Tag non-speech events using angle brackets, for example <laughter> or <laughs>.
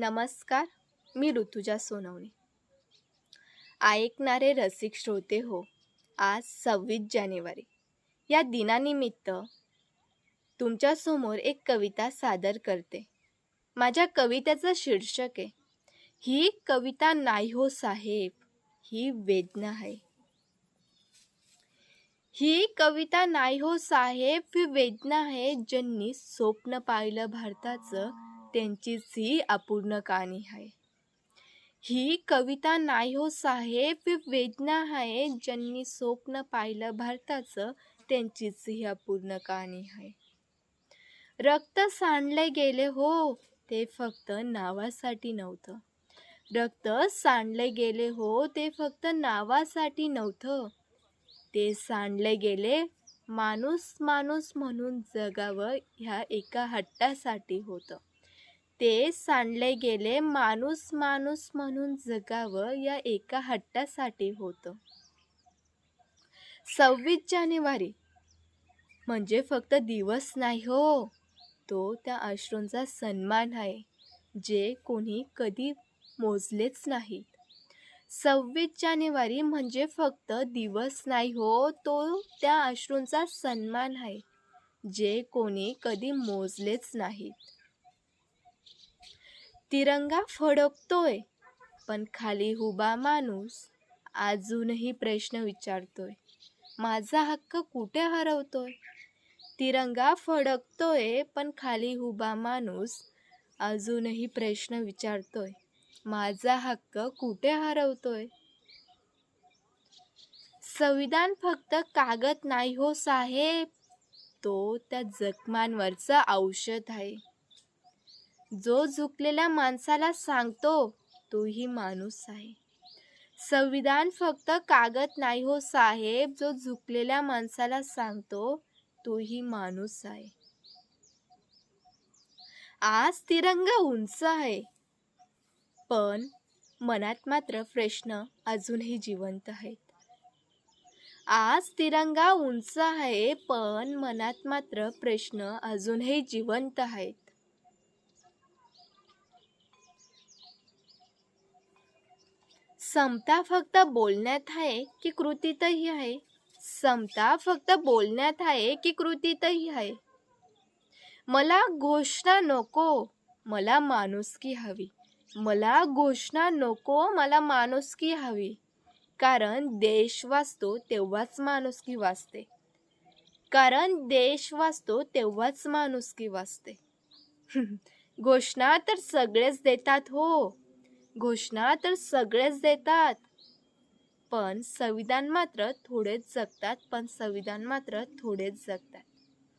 नमस्कार मी ऋतुजा सोनवणे. ऐकणारे रसिक श्रोते हो आज सव्वीस जानेवारी. या दिनानिमित्त तुमच्यासमोर एक कविता सादर करते. माझ्या कवितेचं शीर्षक आहे ही कविता नाही हो साहेब ही वेदना आहे. ही कविता नाही हो साहेब ही वेदना आहे ज्यांनी स्वप्न पाहिलं भारताचं त्यांचीच ही अपूर्ण कहाणी आहे. ही कविता नाही हो साहेब ही वेदना आहे ज्यांनी स्वप्न पाहिलं भारताचं त्यांचीच ही अपूर्ण कहाणी आहे. रक्त सांडले गेले हो ते फक्त नावासाठी नव्हतं. रक्त सांडले गेले हो ते फक्त नावासाठी नव्हतं. ते सांडले गेले माणूस माणूस म्हणून जगावं ह्या एका हट्टासाठी होतं. ते सांडले गेले माणूस माणूस म्हणून जगावं या एका हट्टासाठी होतं. सव्वीस जानेवारी म्हणजे फक्त दिवस नाही हो. तो त्या अश्रूंचा सन्मान आहे जे कोणी कधी मोजलेच नाहीत. सव्वीस जानेवारी म्हणजे फक्त दिवस नाही हो तो त्या अश्रूंचा सन्मान आहे जे कोणी कधी मोजलेच नाहीत. तिरंगा फडकतोय पण खाली उभा माणूस अजूनही प्रश्न विचारतोय माझा हक्क कुठे हरवतोय? तिरंगा फडकतोय पण खाली उभा माणूस अजूनही प्रश्न विचारतोय माझा हक्क कुठे हरवतोय? संविधान फक्त कागद नाही हो साहेब तो त्या जखमांवरचं औषध आहे. जो झुकलेल्या माणसाला सांगतो तोही माणूस आहे. संविधान फक्त कागद नाही हो साहेब जो झुकलेल्या माणसाला सांगतो तोही माणूस आहे. आज तिरंगा उंच आहे. पण मनात मात्र प्रश्न अजूनही जिवंत आहेत. आज तिरंगा उंच आहे पण मनात मात्र प्रश्न अजूनही जिवंत आहेत. समता फक्त बोलण्यात आहे की कृतीतही आहे? समता फक्त बोलण्यात आहे की कृतीतही आहे? मला घोषणा नको मला माणुसकी हवी. मला घोषणा नको मला माणुसकी हवी. कारण देश वाचतो तेव्हाच माणुसकी वाचते. कारण देश वाचतो तेव्हाच माणुसकी वाचते. <laughs> घोषणा तर सगळेच देतात हो. घोषणा तर सगळेच देतात. पण संविधान मात्र थोडेच जगतात पण संविधान मात्र थोडेच जगतात.